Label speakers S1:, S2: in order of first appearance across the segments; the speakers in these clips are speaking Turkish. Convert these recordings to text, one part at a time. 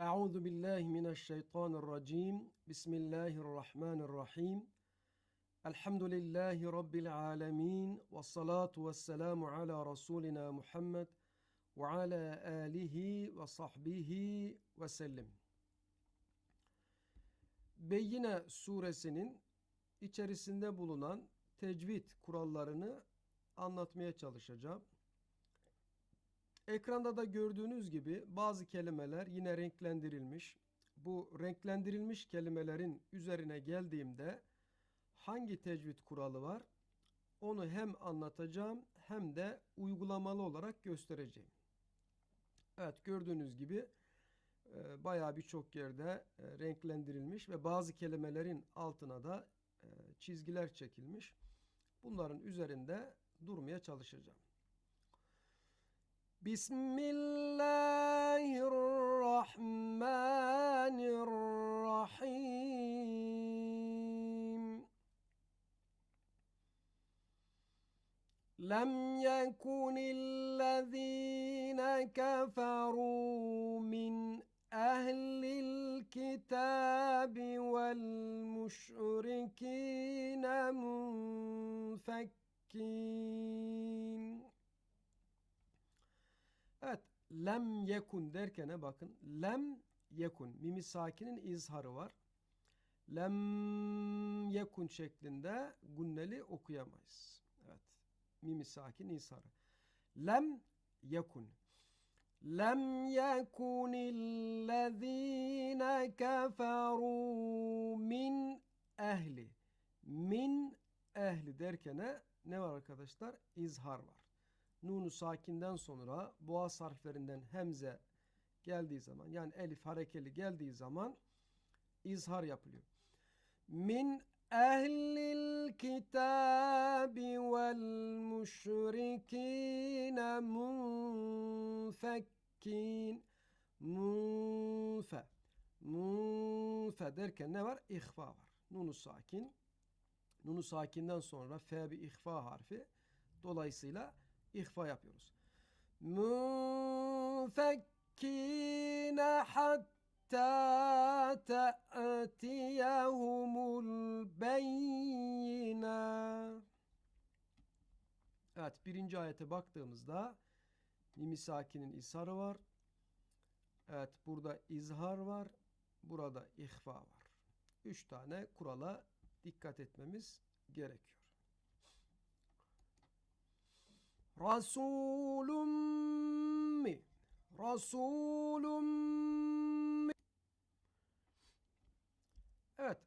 S1: Euzu billahi mineşşeytanirracim. Bismillahirrahmanirrahim. Elhamdülillahi rabbil alamin ve salatu vesselamu ala rasulina Muhammed ve ala alihi ve sahbihi ve sellem. Beyyine suresinin içerisinde bulunan tecvid kurallarını anlatmaya çalışacağım. Ekranda da gördüğünüz gibi bazı kelimeler yine renklendirilmiş. Bu renklendirilmiş kelimelerin üzerine geldiğimde hangi tecvid kuralı var onu hem anlatacağım hem de uygulamalı olarak göstereceğim. Evet gördüğünüz gibi e, bayağı birçok yerde e, renklendirilmiş ve bazı kelimelerin altına da e, çizgiler çekilmiş. Bunların üzerinde durmaya çalışacağım. Bismillahirrahmanirrahim. لم يكن الذين كفروا من أهل الكتاب والمشركين منفكين lem yekun derkene bakın. Lem yekun. Mimi sakinin izharı var. Lem yekun şeklinde gunneli okuyamayız. Evet. Mimi sakin izharı. Lem yekun. Lem yekunillezine keferu min ehli. Min ehli derkene ne var arkadaşlar? İzhar var. Nunu sakinden sonra boğaz harflerinden hemze geldiği zaman yani elif harekeli geldiği zaman izhar yapılıyor. Min ehlil kitabi vel müşrikine munfekkin munfe munfe derken ne var? İhfa var. Nunu sakin. Nunu sakinden sonra fe bir ihfa harfi. Dolayısıyla ihfa yapıyoruz. Munfekkine hatta te'tiyehumul beyyine. Evet birinci ayete baktığımızda mimi sakinin isharı var. Evet burada izhar var. Burada ihfa var. Üç tane kurala dikkat etmemiz gerekiyor. Rasulun mi? Rasulun mi? Evet.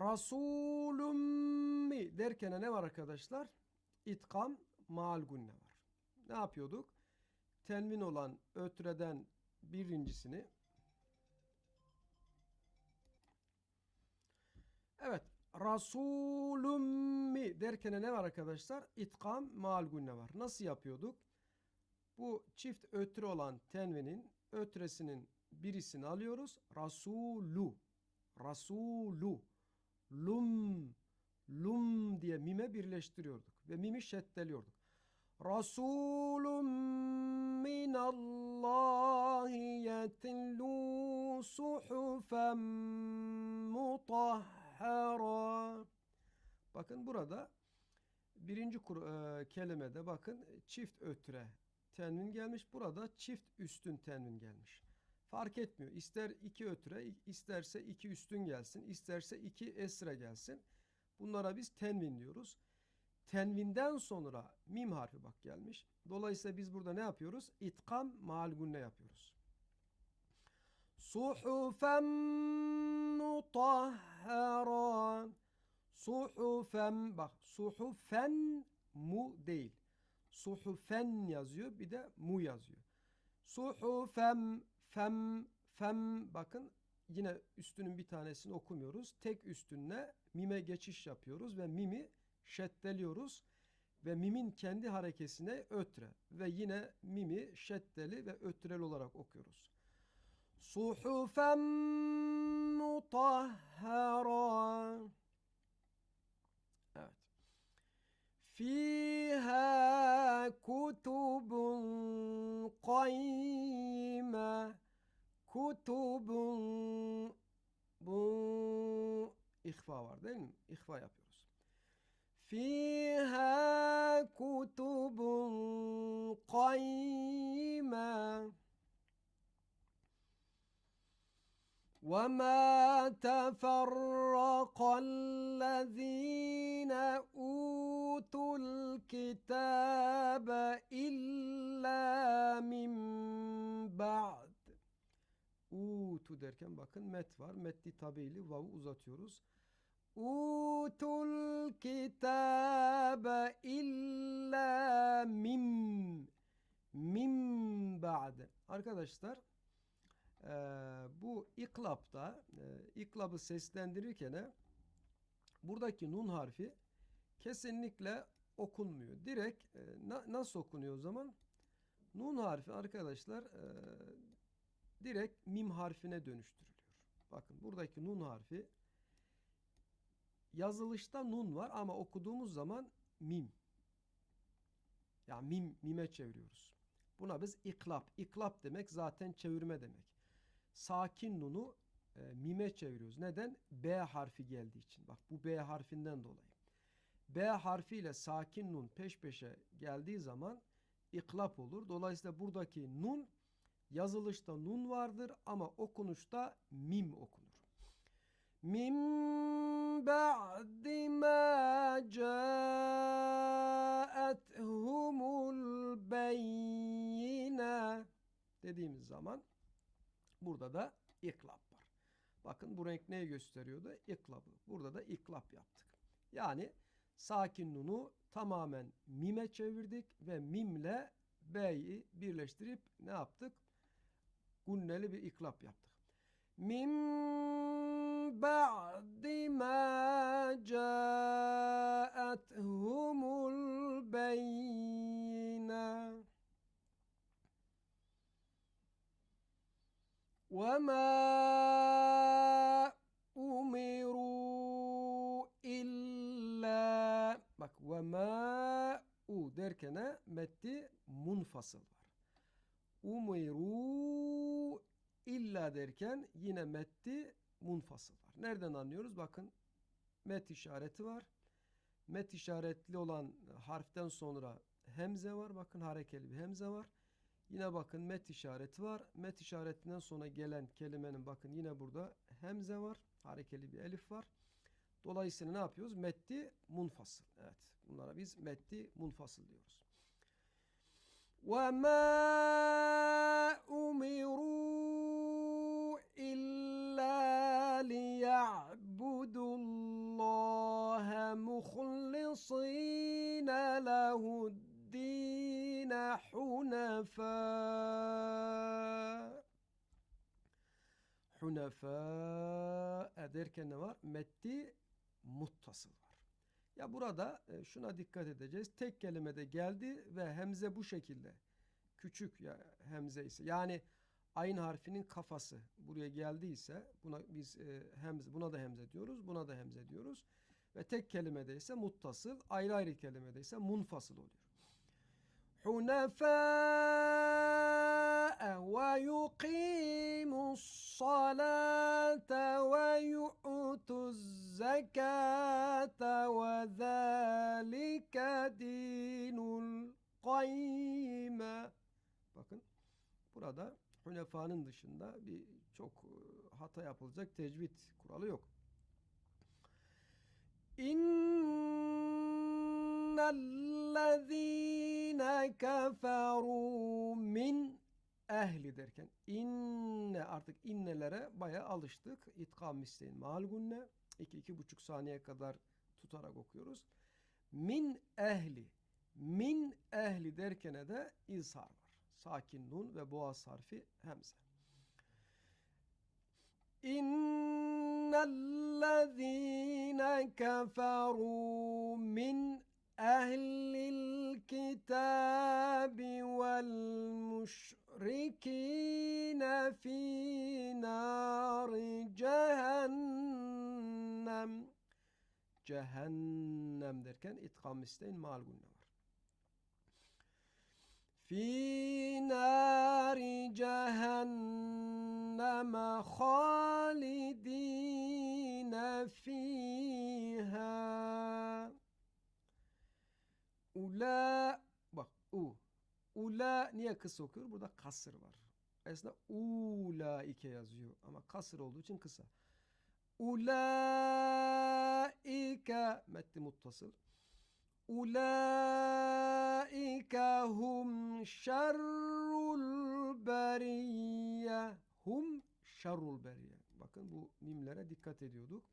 S1: Rasulun mi derken ne var arkadaşlar? İtkam maal gunne var. Ne yapıyorduk? Tenvin olan ötreden birincisini Evet. Rasulüm mi derken ne var arkadaşlar? İtkam maal gunne var. Nasıl yapıyorduk? Bu çift ötre olan tenvinin ötresinin birisini alıyoruz. Rasulu. Rasulu. Lum. Lum diye mime birleştiriyorduk. Ve mimi şeddeliyorduk. Rasulun minallahi yetlu suhufen mutahhara tahara. Bakın burada birinci kur, e, kelimede bakın çift ötre tenvin gelmiş. Burada çift üstün tenvin gelmiş. Fark etmiyor. İster iki ötre, isterse iki üstün gelsin, isterse iki esre gelsin. Bunlara biz tenvin diyoruz. Tenvinden sonra mim harfi bak gelmiş. Dolayısıyla biz burada ne yapıyoruz? İtkam maal gunne yapıyoruz. Suhufen mutahharan. Suhufen bak suhufen mu değil. Suhufen yazıyor bir de mu yazıyor. Suhufem fem fem bakın yine üstünün bir tanesini okumuyoruz. Tek üstünle mime geçiş yapıyoruz ve mimi şeddeliyoruz ve mimin kendi harekesine ötre ve yine mimi şeddeli ve ötreli olarak okuyoruz. Suhufen mutahhara. Evet. Fiha kutubun qayyime. kutubun bu ihfa var değil mi? İhfa yapıyoruz. Fiha kutubun qayyima وما تفرق الذين أوتوا الكتاب إلا من بعد Utu derken bakın met var. Metli tabili vav'u uzatıyoruz. Utul kitabe illa mim mim ba'de. Arkadaşlar e, bu iklapta e, iklabı seslendirirken buradaki nun harfi kesinlikle okunmuyor. Direkt e, na, nasıl okunuyor o zaman? Nun harfi arkadaşlar e, direkt mim harfine dönüştürülüyor. Bakın buradaki nun harfi yazılışta nun var ama okuduğumuz zaman mim. Yani mim mime çeviriyoruz. Buna biz iklap. İklap demek zaten çevirme demek. Sakin nunu e, mime çeviriyoruz. Neden? B harfi geldiği için. Bak bu B harfinden dolayı. B harfiyle sakin nun peş peşe geldiği zaman iklap olur. Dolayısıyla buradaki nun yazılışta nun vardır ama okunuşta mim okunur. Mim ba'di ma ca'ethumul beyine dediğimiz zaman burada da iklap var. Bakın bu renk neyi gösteriyordu? İklabı. Burada da iklap yaptık. Yani sakin nunu tamamen mime çevirdik ve mimle B'yi birleştirip ne yaptık? Gunneli bir iklap yaptık. Min ba'di ma munfasıl var. Umiru illa derken yine metti munfasıl var. Nereden anlıyoruz? Bakın met işareti var. Met işaretli olan harften sonra hemze var. Bakın harekeli bir hemze var. Yine bakın met işareti var. Met işaretinden sonra gelen kelimenin bakın yine burada hemze var. Harekeli bir elif var. Dolayısıyla ne yapıyoruz? Metti munfasıl. Evet. Bunlara biz metti munfasıl diyoruz. وما أمروا إلا ليعبدوا الله مخلصين له الدين حنفاء. حنفاء أدرك النوار متي متصل. Ya burada e, şuna dikkat edeceğiz. Tek kelimede geldi ve hemze bu şekilde. Küçük ya hemze ise yani ayın harfinin kafası buraya geldiyse buna biz e, hemze buna da hemze diyoruz. Buna da hemze diyoruz. Ve tek kelimede ise muttasıl, ayrı ayrı kelimede ise munfasıl oluyor. Hunefa ويقيموا الصلاة ويؤتوا الزكاة وذلك دين القيمة Bakın burada Hünefa'nın dışında bir çok e, hata yapılacak tecvid kuralı yok. İnnellezîne keferû min ehli derken inne artık innelere baya alıştık. İtkam misleyin mal gunne. 2-2,5 saniye kadar tutarak okuyoruz. Min ehli. Min ehli derken de izhar var. Sakin nun ve boğaz harfi hemze. İnnellezîne keferû min ehlil kitabi vel مشركين في نار cehennem cehennem derken itkam isteyin mal gunne var. في نار جهنم خالدين فيها أولا bak u Ula niye kısa okuyor? Burada kasır var. Aslında ulaike yazıyor ama kasır olduğu için kısa. Ulaike metni muttasıl. Ulaike hum şerrul beriyye. Hum şerrul beriyye. Bakın bu mimlere dikkat ediyorduk.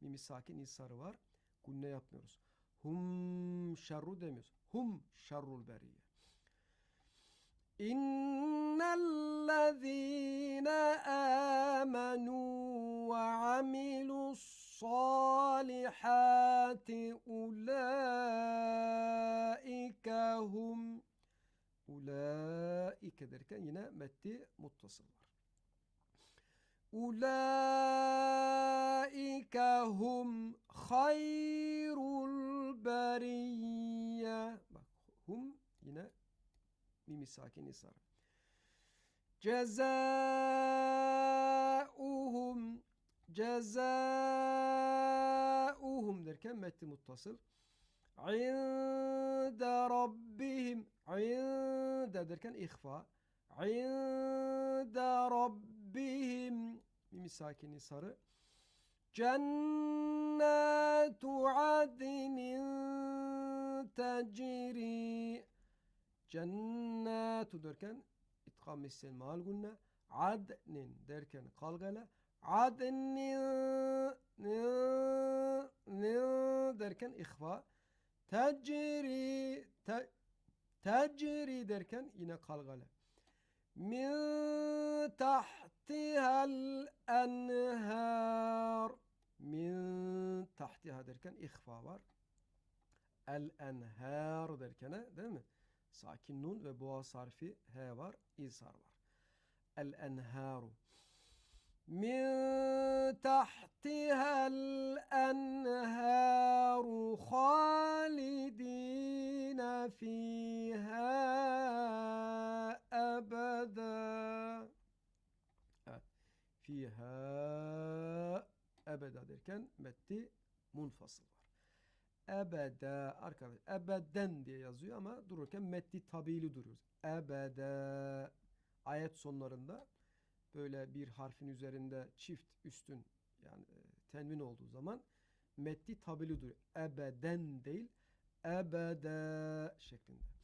S1: Mimi sakin isarı var. Gunne yapmıyoruz. Hum şerru demiyoruz. Hum şerrul beriyye. İnnellezîne âmenû ve amilu's-sâlihâti ulâike hum Ulaike derken yine metti muttasıl var. Ulaike hum hayrul beriyye. Bak hum yine mimi sakin isar. Cezauhum cezauhum derken metti muttasıl. İnde rabbihim İnde derken ihfa. İnde rabbihim mimi sakini sarı. Cennetu adnin tecri Cennetu derken itkam missil mal gunne adnin derken kalgala adnin derken ihfa tecri te, tecri derken yine kalgale min tahtihal enhar min tahtiha derken ihfa var el enhar derken değil mi? Sakin nun ve boğaz harfi H var, izhar var. El enharu. Min tahtihal enharu halidina fiha ebeda. Evet. Fiha ebeda derken metti munfasıl var ebede arkadaş ebeden diye yazıyor ama dururken metni tabili duruyoruz. Ebede ayet sonlarında böyle bir harfin üzerinde çift üstün yani e, tenvin olduğu zaman metni tabili duruyor. Ebeden değil ebede şeklinde.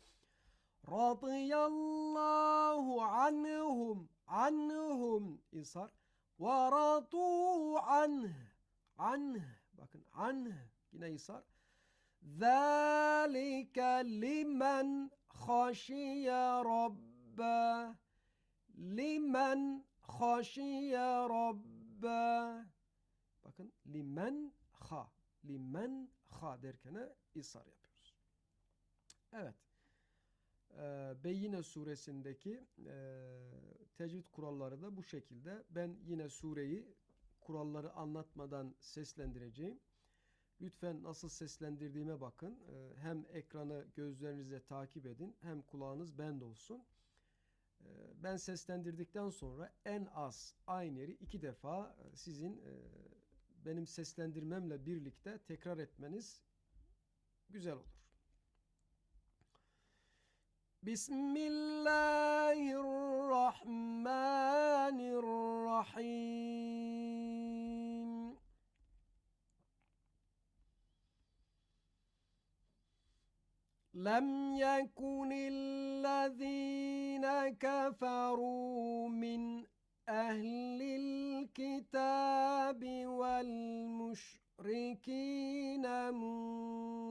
S1: Radıyallahu anhum anhum insar ve radu anh anh bakın anh yine isar ذَٰلِكَ لِمَنْ خَشِيَ رَبَّهِ limen haşiye rabbe bakın limen ha limen ha derken isar yapıyoruz. Evet. Ee, Beyyine suresindeki e, tecvid kuralları da bu şekilde. Ben yine sureyi kuralları anlatmadan seslendireceğim. Lütfen nasıl seslendirdiğime bakın. Ee, hem ekranı gözlerinizle takip edin hem kulağınız bend olsun. Ee, ben seslendirdikten sonra en az aynı yeri iki defa e, sizin e, benim seslendirmemle birlikte tekrar etmeniz güzel olur. Bismillahirrahmanirrahim. لم يكن الذين كفروا من أهل الكتاب والمشركين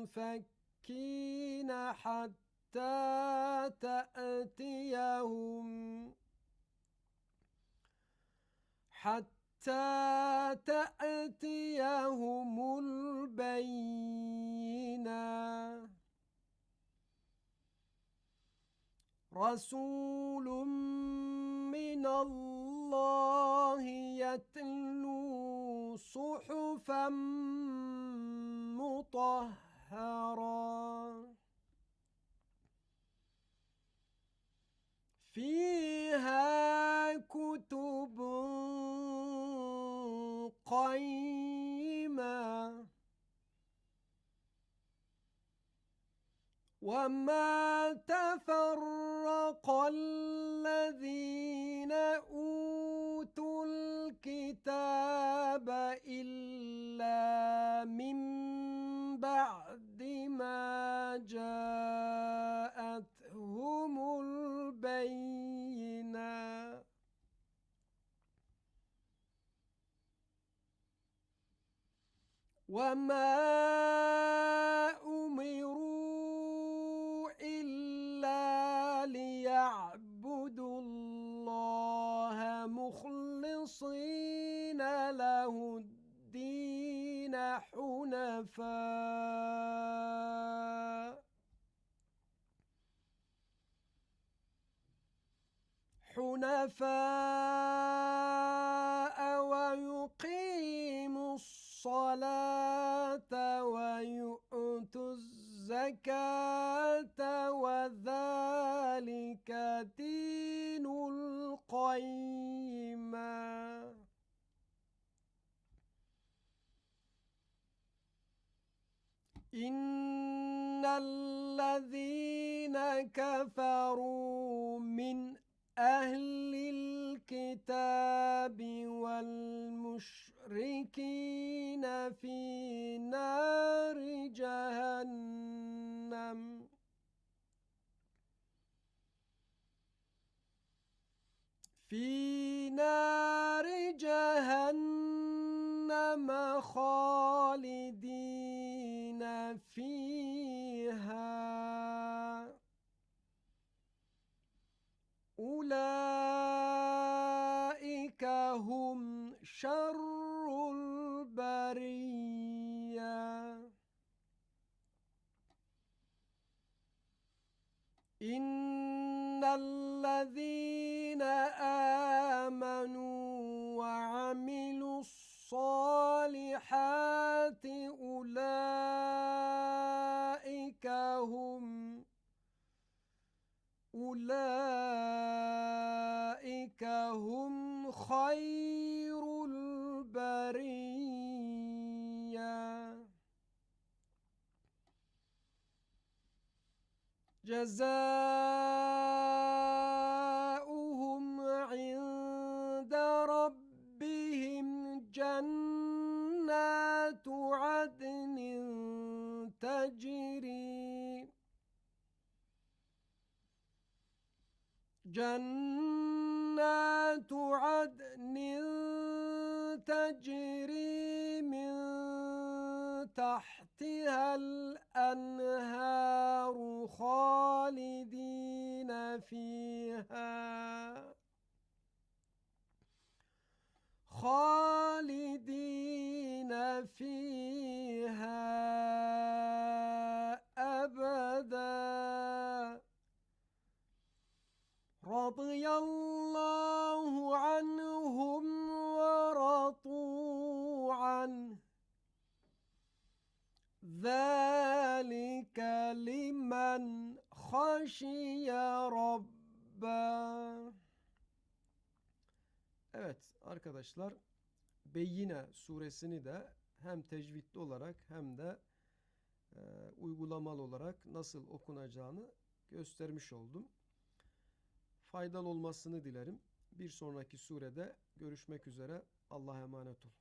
S1: منفكين حتى تأتيهم حتى تأتيهم البينة. رسول من الله يتلو صحفا مطهرا فيها كتب قيمة. وما تفرق الذين أوتوا الكتاب إلا من بعد ما جاءتهم البينة وما حنفاء حنفاء ويقيموا الصلاة ويؤتوا الزكاة وذلك دين القيمة إن الذين كفروا من أهل الكتاب والمشركين في نار جهنم. في شر البرية. إن الذين آمنوا وعملوا الصالحات أولئك هم أولئك هم خير جزاؤهم عند ربهم جنات عدن تجري جنات عدن تجري من تحتها الأنهار خالدين فيها. خالدين فيها أبداً. رضي الله خشي ربه Evet arkadaşlar Beyyine suresini de hem tecvidli olarak hem de e, uygulamalı olarak nasıl okunacağını göstermiş oldum faydalı olmasını dilerim. Bir sonraki surede görüşmek üzere. Allah'a emanet olun.